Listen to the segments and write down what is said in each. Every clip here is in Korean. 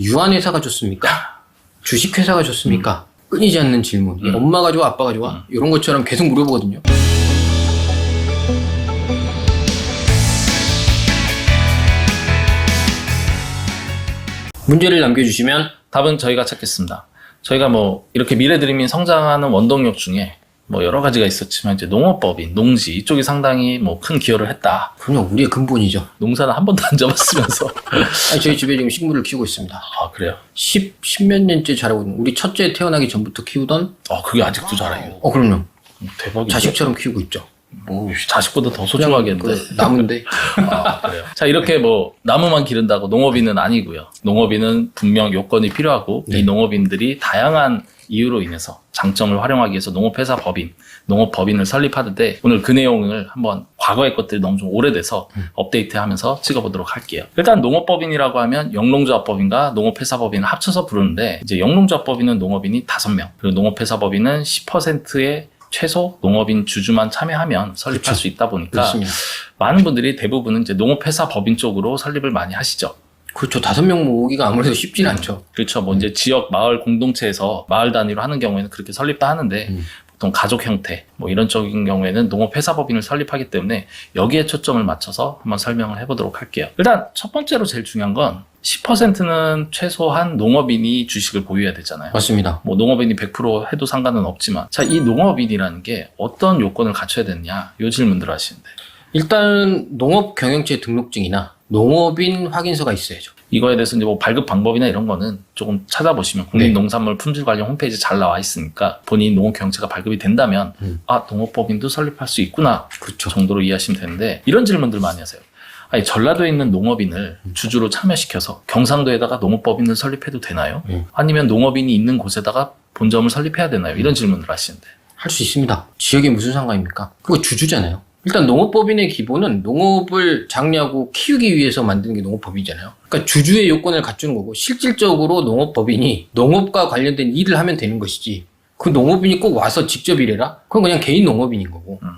유한회사가 좋습니까? 주식회사가 좋습니까? 끊이지 않는 질문. 음. 엄마가 좋아, 아빠가 좋아? 이런 것처럼 계속 물어보거든요. 문제를 남겨주시면 답은 저희가 찾겠습니다. 저희가 뭐 이렇게 미래드림이 성장하는 원동력 중에 뭐 여러 가지가 있었지만 이제 농업법인, 농지 이쪽이 상당히 뭐 큰 기여를 했다. 그럼요, 우리의 근본이죠. 농사는 한 번도 안 접었으면서 아니, 저희 집에 지금 식물을 키우고 있습니다. 아 그래요? 10 10, 10몇 년째 자라고 있는 우리 첫째 태어나기 전부터 키우던 아 그게 아직도 잘해요. 어 그럼요 대박이죠. 자식처럼 키우고 있죠 뭐 자식보다 더 소중하겠는데. 그 나무인데 아, 그래요. 자, 이렇게 뭐, 나무만 기른다고 농업인은 아니고요. 농업인은 분명 요건이 필요하고, 네. 이 농업인들이 다양한 이유로 인해서 장점을 활용하기 위해서 농업회사 법인, 농업법인을 설립하는데, 오늘 그 내용을 한번 과거의 것들이 너무 좀 오래돼서 업데이트 하면서 찍어보도록 할게요. 일단 농업법인이라고 하면 영농조합법인과 농업회사법인을 합쳐서 부르는데, 이제 영농조합법인은 농업인이 5명, 그리고 농업회사법인은 10%의 최소 농업인 주주만 참여하면 설립할 그쵸. 수 있다 보니까 그렇습니다 많은 분들이 대부분은 이제 농업회사 법인 쪽으로 설립을 많이 하시죠. 그렇죠 다섯 명 모으기가 아무래도 쉽진 않죠 그렇죠. 뭐 이제 지역 마을 공동체에서 마을 단위로 하는 경우에는 그렇게 설립도 하는데 음. 보통 가족 형태 뭐 이런 쪽인 경우에는 농업회사 법인을 설립하기 때문에 여기에 초점을 맞춰서 한번 설명을 해보도록 할게요. 일단 첫 번째로 제일 중요한 건 10%는 최소한 농업인이 주식을 보유해야 되잖아요. 맞습니다 뭐 농업인이 100% 해도 상관은 없지만 자 이 농업인이라는 게 어떤 요건을 갖춰야 되느냐 요 질문들을 하시는데 일단 농업 경영체 등록증이나 농업인 확인서가 있어야죠 이거에 대해서 이제 뭐 발급 방법이나 이런 거는 조금 찾아보시면 네. 국민농산물 품질 관련 홈페이지 잘 나와 있으니까 본인 농업 경영체가 발급이 된다면 음. 아 농업법인도 설립할 수 있구나 그렇죠 정도로 이해하시면 되는데 이런 질문들 많이 하세요. 아니 전라도에 있는 농업인을 음. 주주로 참여시켜서 경상도에다가 농업법인을 설립해도 되나요? 음. 아니면 농업인이 있는 곳에다가 본점을 설립해야 되나요? 이런 질문들 하시는데 할 수 있습니다 지역에 무슨 상관입니까 그거 주주잖아요 일단 농업법인의 기본은 농업을 장려하고 키우기 위해서 만드는 게 농업법이잖아요 그러니까 주주의 요건을 갖추는 거고 실질적으로 농업법인이 농업과 관련된 일을 하면 되는 것이지 그 농업인이 꼭 와서 직접 일해라? 그건 그냥 개인 농업인인 거고 음.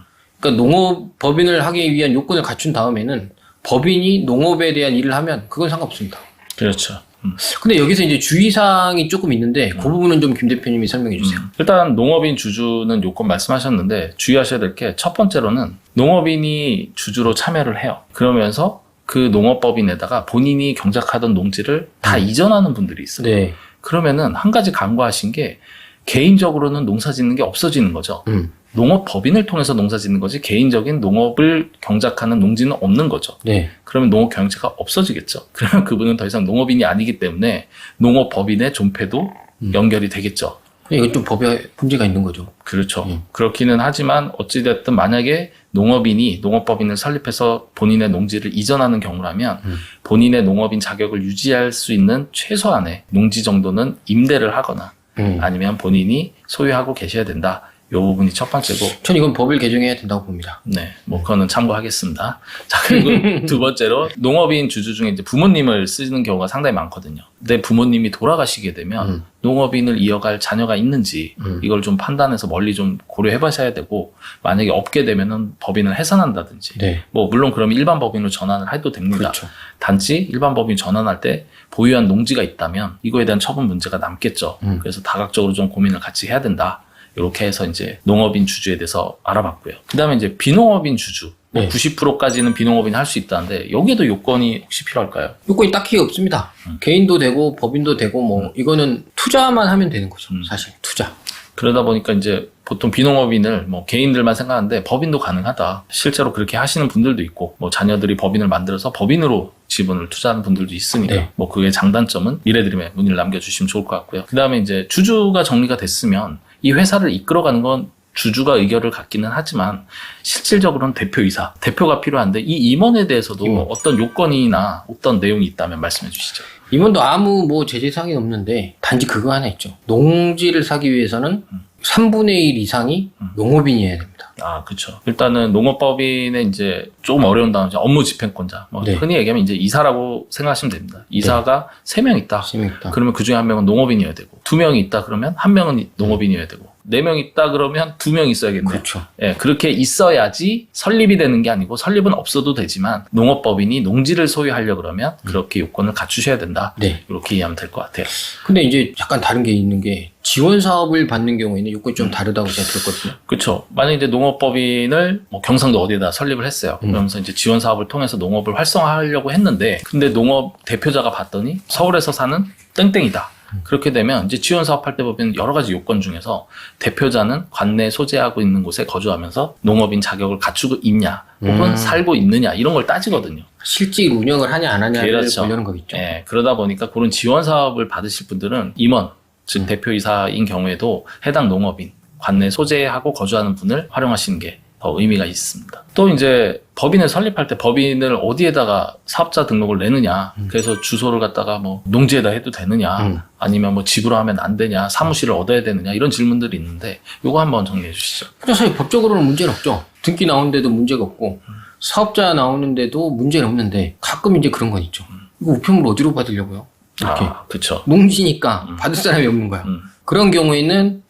그러니까 농업법인을 하기 위한 요건을 갖춘 다음에는 법인이 농업에 대한 일을 하면 그건 상관없습니다. 그렇죠. 음. 근데 여기서 이제 주의사항이 조금 있는데 그 부분은 좀 김 대표님이 설명해 주세요. 음. 일단 농업인 주주는 요건 말씀하셨는데 주의하셔야 될 게 첫 번째로는 농업인이 주주로 참여를 해요. 그러면서 그 농업법인에다가 본인이 경작하던 농지를 다 이전하는 분들이 있어요. 네. 그러면은 한 가지 간과하신 게 개인적으로는 농사 짓는 게 없어지는 거죠. 음. 농업 법인을 통해서 농사 짓는 거지 개인적인 농업을 경작하는 농지는 없는 거죠. 네. 그러면 농업 경영체가 없어지겠죠. 그러면 그분은 더 이상 농업인이 아니기 때문에 농업 법인의 존폐도 음. 연결이 되겠죠. 이건 좀 법에 문제가 있는 거죠. 그렇죠. 음. 그렇기는 하지만 어찌됐든 만약에 농업인이 농업법인을 설립해서 본인의 농지를 이전하는 경우라면 음. 본인의 농업인 자격을 유지할 수 있는 최소한의 농지 정도는 임대를 하거나 음. 아니면 본인이 소유하고 계셔야 된다. 요 부분이 첫 번째고, 전 이건 법을 개정해야 된다고 봅니다. 네, 뭐 그거는 참고하겠습니다. 자 그리고 두 번째로 농업인 주주 중에 이제 부모님을 쓰는 경우가 상당히 많거든요. 내 부모님이 돌아가시게 되면 음. 농업인을 이어갈 자녀가 있는지 음. 이걸 좀 판단해서 멀리 좀 고려해 봐셔야 되고 만약에 없게 되면은 법인을 해산한다든지 네. 뭐 물론 그러면 일반 법인으로 전환을 해도 됩니다. 그렇죠. 단지 일반 법인 전환할 때 보유한 농지가 있다면 이거에 대한 처분 문제가 남겠죠. 음. 그래서 다각적으로 좀 고민을 같이 해야 된다. 이렇게 해서 이제 농업인 주주에 대해서 알아봤고요. 그 다음에 이제 비농업인 주주. 뭐 네. 90%까지는 비농업인 할 수 있다는데 여기에도 요건이 혹시 필요할까요? 요건이 딱히 없습니다. 음. 개인도 되고 법인도 되고 뭐 이거는 투자만 하면 되는 거죠. 음. 사실 투자. 그러다 보니까 이제 보통 비농업인을 뭐 개인들만 생각하는데 법인도 가능하다. 실제로 그렇게 하시는 분들도 있고 뭐 자녀들이 법인을 만들어서 법인으로 지분을 투자하는 분들도 있으니까 네. 뭐 그의 장단점은 미래드림에 문의를 남겨주시면 좋을 것 같고요. 그 다음에 이제 주주가 정리가 됐으면 이 회사를 이끌어가는 건 주주가 의결을 갖기는 하지만 실질적으로는 대표이사, 대표가 필요한데 이 임원에 대해서도 임원. 어떤 요건이나 어떤 내용이 있다면 말씀해 주시죠. 임원도 아무 뭐 제재 사항이 없는데 단지 그거 하나 있죠. 농지를 사기 위해서는 음. 3분의 1 이상이 음. 농업인이어야 됩니다. 아, 그렇죠. 일단은 농업법인의 이제 조금 어려운 단어 죠 업무 집행권자. 뭐 네. 흔히 얘기하면 이제 이사라고 생각하시면 됩니다. 이사가 세 명 있다. 재미있다. 그러면 그 중에 한 명은 농업인이어야 되고 두 명이 있다 그러면 한 명은 농업인이어야 되고 네 명 있다 그러면 두 명 있어야겠네요. 그렇죠. 예, 그렇게 있어야지 설립이 되는 게 아니고 설립은 없어도 되지만 농업법인이 농지를 소유하려 그러면 그렇게 요건을 갖추셔야 된다. 네. 이렇게 이해하면 될 것 같아요. 근데 이제 약간 다른 게 있는 게 지원 사업을 받는 경우에는 요건이 좀 다르다고 제가 들었거든요. 그렇죠. 만약에 이제 농업법인을 뭐 경상도 어디에다 설립을 했어요. 음. 그러면서 이제 지원 사업을 통해서 농업을 활성화하려고 했는데 근데 농업 대표자가 봤더니 서울에서 사는 땡땡이다. 그렇게 되면 이제 지원 사업할 때 보면 여러 가지 요건 중에서 대표자는 관내 소재하고 있는 곳에 거주하면서 농업인 자격을 갖추고 있냐 혹은 음. 살고 있느냐 이런 걸 따지거든요. 실제 운영을 하냐 안 하냐를 그렇죠. 보려는 거겠죠. 예, 그러다 보니까 그런 지원 사업을 받으실 분들은 임원, 즉 음. 대표이사인 경우에도 해당 농업인, 관내 소재하고 거주하는 분을 활용하시는 게더 의미가 있습니다. 또 이제 법인을 설립할 때 법인을 어디에다가 사업자 등록을 내느냐, 음. 그래서 주소를 갖다가 뭐 농지에다 해도 되느냐, 음. 아니면 뭐 집으로 하면 안 되냐, 사무실을 얻어야 되느냐 이런 질문들이 있는데 요거 한번 정리해 주시죠. 사실 법적으로는 문제는 없죠. 등기 나오는데도 문제가 없고 사업자 나오는데도 문제는 없는데 가끔 이제 그런 건 있죠. 이거 우편물 어디로 받으려고요? 이렇게 아, 그쵸. 농지니까 음. 받을 사람이 없는 거야. 음. 그런 경우에는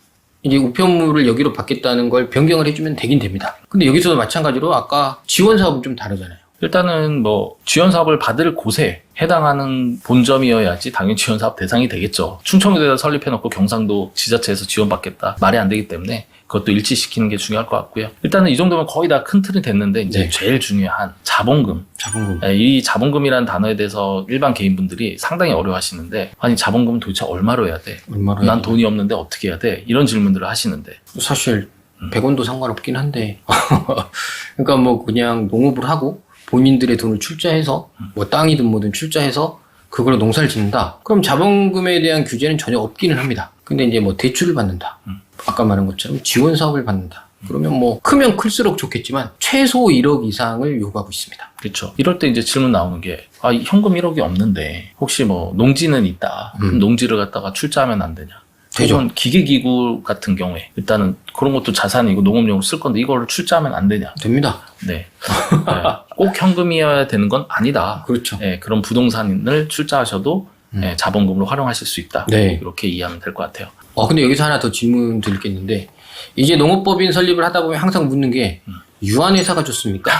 이제 우편물을 여기로 받겠다는 걸 변경을 해주면 되긴 됩니다. 근데 여기서도 마찬가지로 아까 지원 사업은 좀 다르잖아요. 일단은 뭐 지원 사업을 받을 곳에 해당하는 본점이어야지 당연히 지원 사업 대상이 되겠죠. 충청도에다 설립해놓고 경상도 지자체에서 지원받겠다 말이 안 되기 때문에 그것도 일치시키는 게 중요할 것 같고요. 일단은 이 정도면 거의 다 큰 틀이 됐는데 이제 네. 제일 중요한 자본금. 자본금. 예, 이 자본금이라는 단어에 대해서 일반 개인분들이 상당히 어려워하시는데 아니 자본금 도대체 얼마로 해야 돼? 얼마나 난 해야 돈이 없는데 어떻게 해야 돼? 이런 질문들을 하시는데 사실 음. 100원도 상관없긴 한데 그러니까 뭐 그냥 농업을 하고 본인들의 돈을 출자해서 음. 뭐 땅이든 뭐든 출자해서 그걸로 농사를 짓는다. 그럼 자본금에 대한 규제는 전혀 없기는 합니다. 근데 이제 뭐 대출을 받는다. 음. 아까 말한 것처럼 지원 사업을 받는다. 그러면 뭐 크면 클수록 좋겠지만 최소 1억 이상을 요구하고 있습니다. 그렇죠. 이럴 때 이제 질문 나오는 게, 아, 이 현금 1억이 없는데, 혹시 뭐, 농지는 있다. 그럼 음. 농지를 갖다가 출자하면 안 되냐? 혹은 기계기구 같은 경우에, 일단은 그런 것도 자산이고 농업용으로 쓸 건데, 이거를 출자하면 안 되냐? 됩니다. 네. 네. 꼭 현금이어야 되는 건 아니다. 그렇죠. 네, 그런 부동산을 출자하셔도 음. 네, 자본금으로 활용하실 수 있다. 네. 이렇게 이해하면 될 것 같아요. 어, 근데 여기서 하나 더 질문 드릴 게 있는데, 이제 농업법인 설립을 하다 보면 항상 묻는 게, 음. 유한회사가 좋습니까?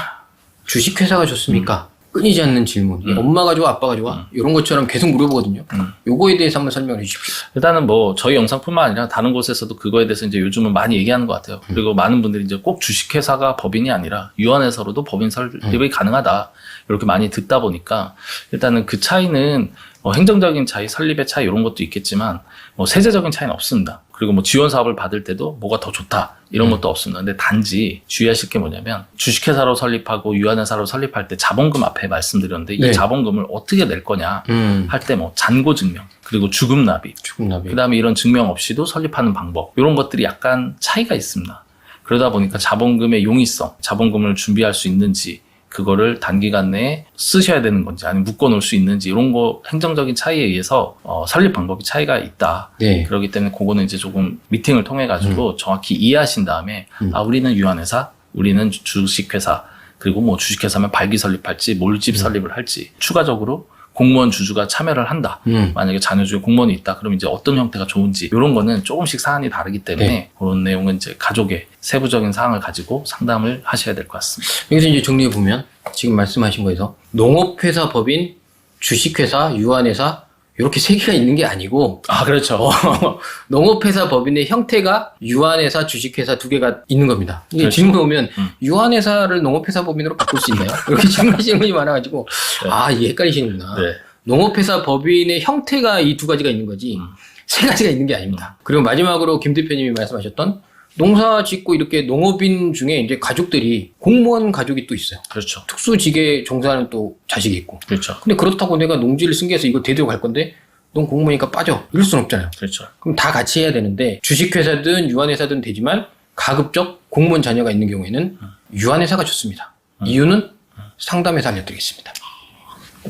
주식회사가 좋습니까? 끊이지 않는 질문. 음. 엄마가 좋아, 아빠가 좋아? 이런 것처럼 계속 물어보거든요. 음. 요거에 대해서 한번 설명해 주십시오. 일단은 뭐 저희 영상뿐만 아니라 다른 곳에서도 그거에 대해서 이제 요즘은 많이 얘기하는 것 같아요. 그리고 많은 분들이 이제 꼭 주식회사가 법인이 아니라 유한회사로도 법인 설립이 가능하다 이렇게 많이 듣다 보니까 일단은 그 차이는 뭐 행정적인 차이, 설립의 차이 이런 것도 있겠지만 뭐 세제적인 차이는 없습니다. 그리고 뭐 지원 사업을 받을 때도 뭐가 더 좋다 이런 것도 없습니다. 근데 단지 주의하실 게 뭐냐면 주식회사로 설립하고 유한회사로 설립할 때 자본금 앞에 말씀드렸는데 네. 이 자본금을 어떻게 낼 거냐 음. 할 때 뭐 잔고 증명 그리고 주금 납입 죽음나비. 그다음에 이런 증명 없이도 설립하는 방법 이런 것들이 약간 차이가 있습니다. 그러다 보니까 자본금의 용이성, 자본금을 준비할 수 있는지 그거를 단기간 내에 쓰셔야 되는 건지 아니면 묶어 놓을 수 있는지 이런 거 행정적인 차이에 의해서 어, 설립 방법이 차이가 있다. 네. 그렇기 때문에 그거는 이제 조금 미팅을 통해 가지고 정확히 이해하신 다음에 음. 아 우리는 유한회사, 우리는 주- 주식회사 그리고 뭐 주식회사면 발기 설립할지 몰집 음. 설립을 할지 추가적으로 공무원 주주가 참여를 한다. 음. 만약에 자녀 중에 공무원이 있다. 그럼 이제 어떤 형태가 좋은지 이런 거는 조금씩 사안이 다르기 때문에 네. 그런 내용은 이제 가족의 세부적인 사항을 가지고 상담을 하셔야 될 것 같습니다. 여기서 이제 정리해 보면, 지금 말씀하신 거에서, 농업회사 법인, 주식회사, 유한회사, 이렇게 세 개가 있는 게 아니고, 아 그렇죠. 농업회사 법인의 형태가 유한회사, 주식회사 두 개가 있는 겁니다. 이게 그렇죠. 질문 오면 음. 유한회사를 농업회사 법인으로 바꿀 수 있나요? 이렇게 질문하시는 분이 많아가지고 네. 아 이게 헷갈리시는구나. 네. 농업회사 법인의 형태가 이 두 가지가 있는 거지 음. 세 가지가 있는 게 아닙니다. 그리고 마지막으로 김 대표님이 말씀하셨던 농사 짓고 이렇게 농업인 중에 이제 가족들이 공무원 가족이 또 있어요. 그렇죠. 특수직에 종사하는 또 자식이 있고. 그렇죠. 근데 그렇다고 내가 농지를 승계해서 이거 대대로 갈 건데 넌 공무원이니까 빠져. 이럴 순 없잖아요. 그렇죠. 그럼 다 같이 해야 되는데 주식회사든 유한회사든 되지만 가급적 공무원 자녀가 있는 경우에는 유한회사가 좋습니다. 이유는 상담에서 알려드리겠습니다.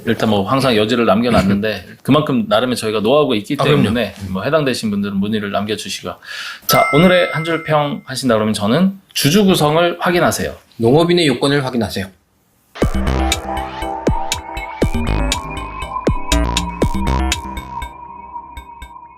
일단 뭐 항상 여지를 남겨놨는데 그만큼 나름의 저희가 노하우가 있기 아, 때문에 뭐 해당되신 분들은 문의를 남겨주시고 자 오늘의 한 줄 평 하신다 그러면 저는 주주 구성을 확인하세요. 농업인의 요건을 확인하세요.